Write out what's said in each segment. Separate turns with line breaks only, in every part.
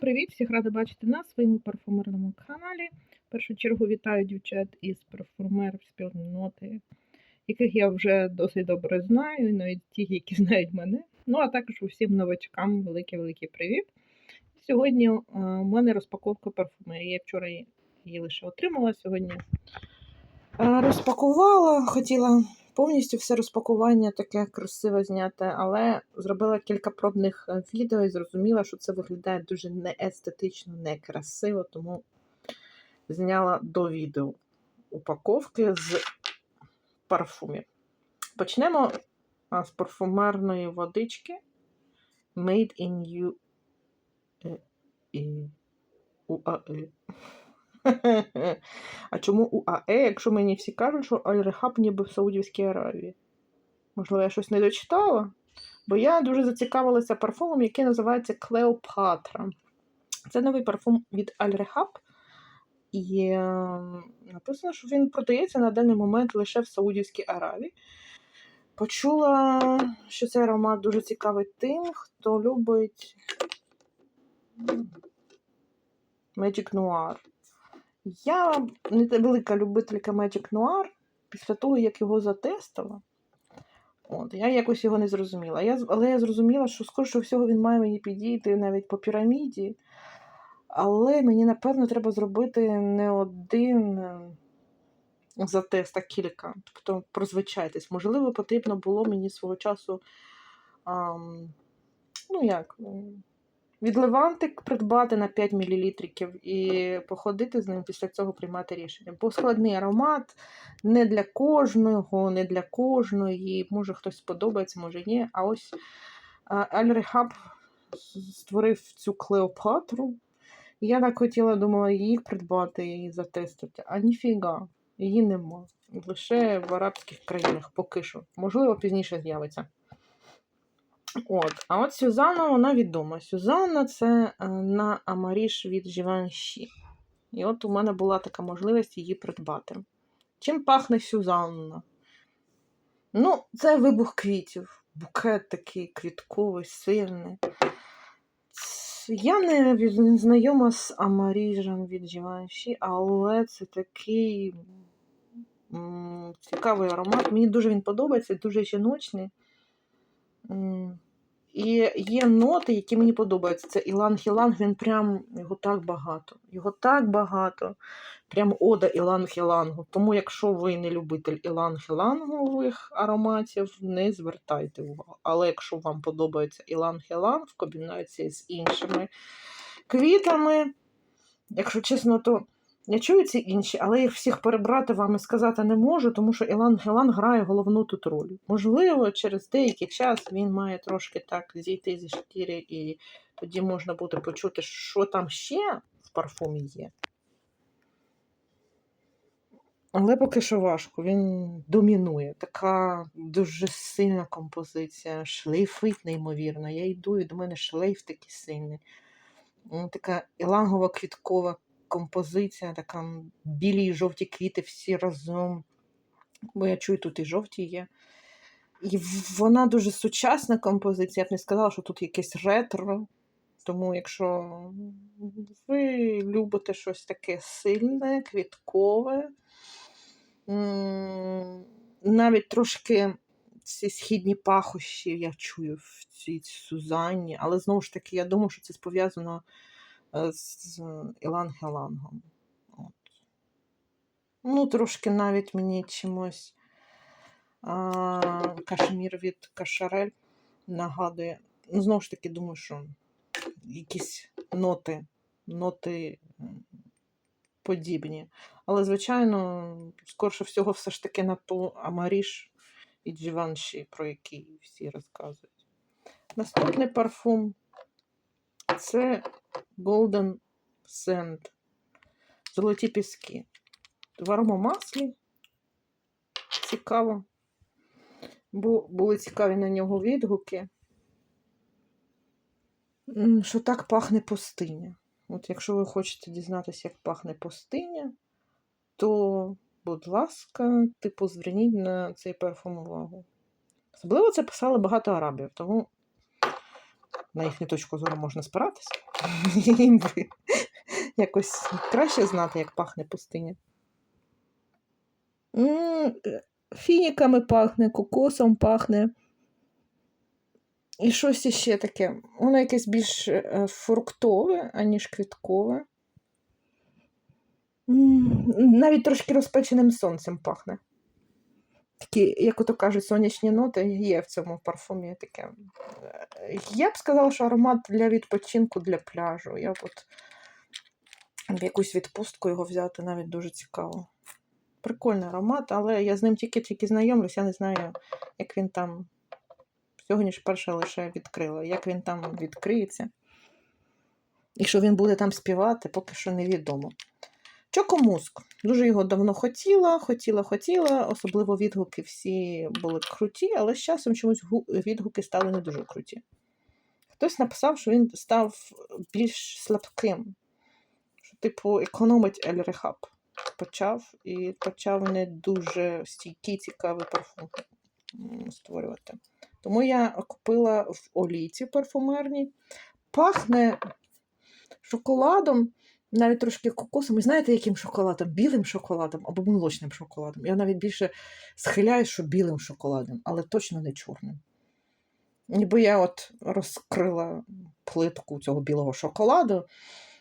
Привіт! Всіх рада бачити на своєму парфумерному каналі. В першу чергу вітаю дівчат із парфумерів спільноти, яких я вже досить добре знаю, навіть ті, які знають мене. Ну, а також усім новачкам великий-великий привіт. Сьогодні у мене розпаковка парфумерії. Я вчора її її лише отримала, сьогодні розпакувала, хотіла повністю все розпакування таке красиве зняти, але зробила кілька пробних е, відео і зрозуміла, що це виглядає дуже неестетично, некрасиво, тому зняла до відео упаковки з парфумів. Почнемо з парфумерної водички Made in U... А чому УАЕ, якщо мені всі кажуть, що Аль-Рехаб ніби в Саудівській Аравії? Можливо, я щось не дочитала? Бо я дуже зацікавилася парфумом, який називається Клеопатра. Це новий парфум від Аль-Рехаб. І е, написано, що він продається на даний момент лише в Саудівській Аравії. Почула, що цей аромат дуже цікавий тим, хто любить Magic Noir. Я не велика любителька Magic Noir. Після того, як його затестила, от, я якось його не зрозуміла. Я, але я зрозуміла, що скоріше всього він має мені підійти навіть по піраміді. Але мені, напевно, треба зробити не один е, затест, а кілька. Тобто прозвичайтесь. Можливо, потрібно було мені свого часу. ам, ну як, м, відливантик придбати на 5 мл і походити з ним після цього приймати рішення. Бо складний аромат не для кожного, не для кожної. Може хтось сподобається, може ні. А ось Альрихаб створив цю Клеопатру. Я так хотіла, думала, її придбати і затестити. А ніфіга, її нема. Лише в арабських країнах поки що. Можливо, пізніше з'явиться. От, а от Сюзанна, вона відома. Сюзанна це е, на Амаріш від Givenchy. І от у мене була така можливість її придбати. Чим пахне Сюзанна? Ну, це вибух квітів. Букет такий квітковий, сильний. Я не знайома з Амаріжем від Givenchy, але це такий цікавий аромат. Мені дуже він подобається, дуже жіночний. І є ноти, які мені подобаються. Це Іланг Іланг, він прям його так багато. Його так багато. Прям ода Іланг Ілангу. Тому, якщо ви не любитель Іланг Ілангових ароматів, не звертайте увагу. Але якщо вам подобається Іланг Іланг в комбінації з іншими квітами, якщо чесно, то я чую ці інші, але їх всіх перебрати вам і сказати не можу, тому що Ілан Гелан грає головну тут роль. Можливо, через деякий час він має трошки так зійти зі шкіри, і тоді можна буде почути, що там ще в парфумі є. Але поки що важко, він домінує. Така дуже сильна композиція, шлейфить неймовірно. Я йду, і до мене шлейф такий сильний. Така ілангова квіткова композиція, така білі і жовті квіти всі разом. Бо я чую, тут і жовті є. І вона дуже сучасна композиція. Я б не сказала, що тут якесь ретро. Тому, якщо ви любите щось таке сильне, квіткове, навіть трошки ці східні пахощі я чую в цій Сюзанні, але знову ж таки, я думаю, що це пов'язано з Іланг Елангом. От. Ну, трошки навіть мені чимось а, кашмір від Кашарель нагадує. Ну, знову ж таки, думаю, що якісь ноти, ноти подібні. Але, звичайно, скорше всього, все ж таки на ту Амаріш і Givenchy, про який всі розказують. Наступний парфум це Golden Sand. Золоті піски. В аромамаслі. Цікаво. Бо були цікаві на нього відгуки. Що так пахне пустиня. От якщо ви хочете дізнатися, як пахне пустиня, то, будь ласка, типу, зверніть на цей парфум увагу. Особливо це писали багато арабів, тому на їхню точку зору можна спиратися. імби. Якось краще знати, як пахне пустиня. Фініками пахне, кокосом пахне. І щось іще таке. Воно якесь більш е, фруктове, аніж квіткове. Навіть трошки розпеченим сонцем пахне. Такі, як ото кажуть, сонячні ноти є в цьому парфумі таке. Е, Я б сказала, що аромат для відпочинку для пляжу. Я б от в якусь відпустку його взяти навіть дуже цікаво. Прикольний аромат, але я з ним тільки-тільки знайомлюсь, я не знаю, як він там. Сьогодні ж перше лише відкрила. Як він там відкриється. І що він буде там співати, поки що невідомо. Чокомуск. Дуже його давно хотіла, хотіла, хотіла. Особливо відгуки всі були круті, але з часом чомусь відгуки стали не дуже круті. Хтось написав, що він став більш слабким, що, типу, економить Ель Рехаб почав і почав не дуже стійкий, цікавий парфум створювати. Тому я купила в олійці парфумерній. Пахне шоколадом, навіть трошки кокосом. І знаєте, яким шоколадом? Білим шоколадом або молочним шоколадом. Я навіть більше схиляю, що білим шоколадом, але точно не чорним. Ніби я от розкрила плитку цього білого шоколаду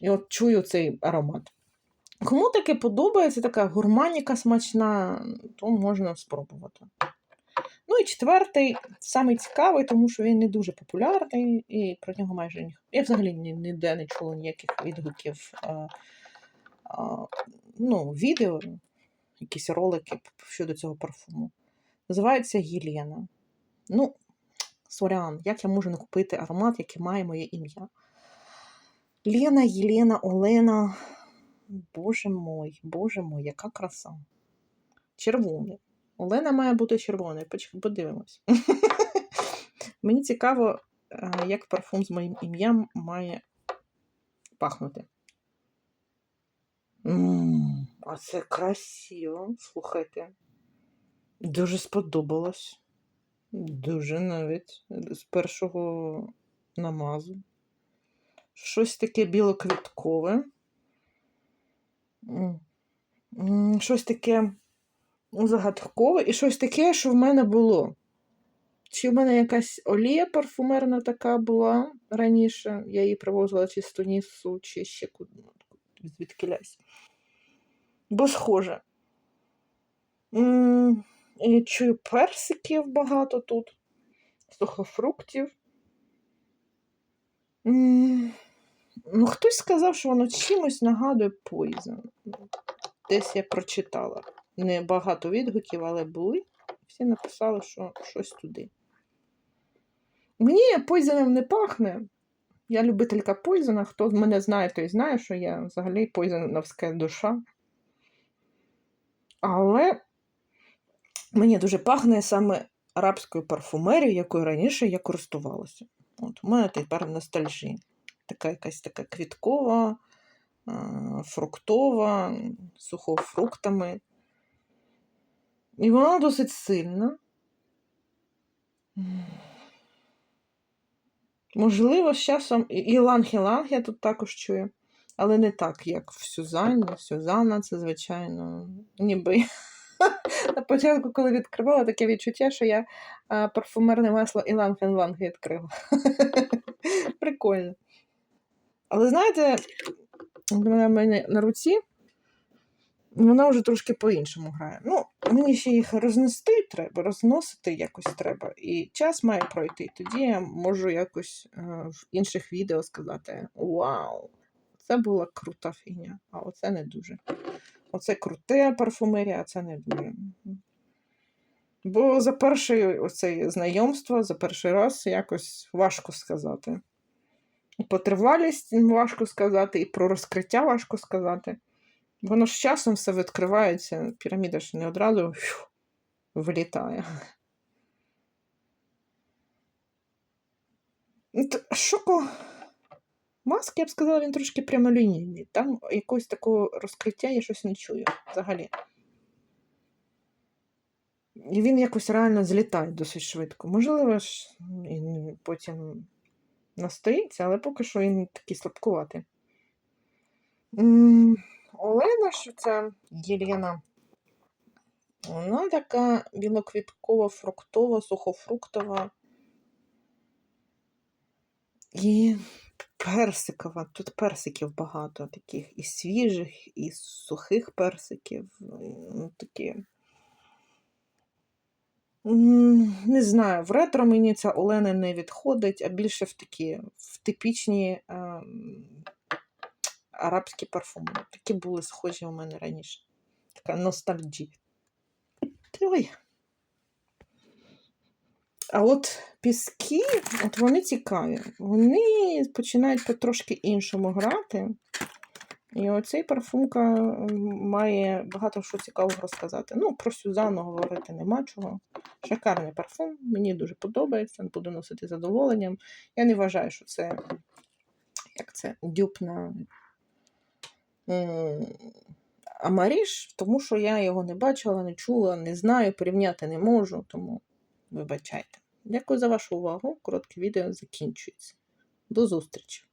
і от чую цей аромат. Кому таке подобається, така гурманіка смачна, то можна спробувати. Ну і четвертий, самий цікавий, тому що він не дуже популярний, і про нього майже ніхто. Я взагалі ніде не чула ніяких відгуків, а, а, ну, відео, якісь ролики щодо цього парфуму. Називається Єлена. Ну, сорян, як я можу не купити аромат, який має моє ім'я? Лена, Єлена, Олена. Боже мой, боже мой, яка краса. Червоний. Олена має бути червоною. Подивимось. Мені цікаво, е, як парфум з моїм ім'ям має пахнути. М, А це красиво. Слухайте. Дуже сподобалось. Дуже навіть з першого намазу. Щось таке білоквіткове. Щось таке загадкове і щось таке, що в мене було. Чи в мене якась олія парфумерна така була раніше? Я її привозила чи з Тунісу, чи ще куди, звідкилясь. Бо схоже. Я чую персиків багато тут, сухофруктів. Ну, хтось сказав, що воно чимось нагадує Poison. Десь я прочитала. Не багато відгуків, але були. Всі написали, що щось туди. Мені пойзеном не пахне. Я любителька пойзена. Хто мене знає, той знає, що я взагалі пойзеновська душа. Але мені дуже пахне саме арабською парфумерією, якою раніше я користувалася. От, у мене тепер ностальжія. Така якась така квіткова, фруктова, сухофруктами. І вона досить сильна. Можливо, з часом і іланг-іланг я тут також чую, але не так, як в Сюзанні. Сюзанна це, звичайно, ніби на початку, коли відкривала, таке відчуття, що я парфумерне масло іланг-іланг відкрила. Прикольно. Але знаєте, вона в мене на руці, вона вже трошки по-іншому грає. Ну, мені ще їх рознести треба, розносити якось треба. І час має пройти. Тоді я можу якось е, в інших відео сказати: Вау! Це була крута фігня, а оце не дуже. Оце круте парфумерія, а це не дуже. Бо за перше оце знайомство, за перший раз якось важко сказати. І По тривалість важко сказати, і про розкриття важко сказати. Воно ж часом все відкривається, піраміда ж не одразу фью, вилітає. Шоко маск, я б сказала, він трошки прямолінійний. Там якогось такого розкриття я щось не чую взагалі. І він якось реально злітає досить швидко. Можливо ж, і потім настоїться, але поки що він такий слабкуватий. Олена, що це Єлена. Вона така білоквіткова, фруктова, сухофруктова. І персикова. Тут персиків багато таких і свіжих, і сухих персиків. Ну, такі. Не знаю, в ретро мені ця Олена не відходить, а більше в такі в типічні ем, арабські парфуми. Такі були схожі у мене раніше. Така ностальджія. Ой. А от піски, от вони цікаві. Вони починають потрошки іншому грати. І оцей парфумка має багато що цікавого розказати. Ну, про Сюзанну говорити нема чого. Шикарний парфум, мені дуже подобається, буду носити задоволенням. Я не вважаю, що це як це дюб на Амаріш, тому що я його не бачила, не чула, не знаю, порівняти не можу, тому вибачайте. Дякую за вашу увагу. Коротке відео закінчується. До зустрічі!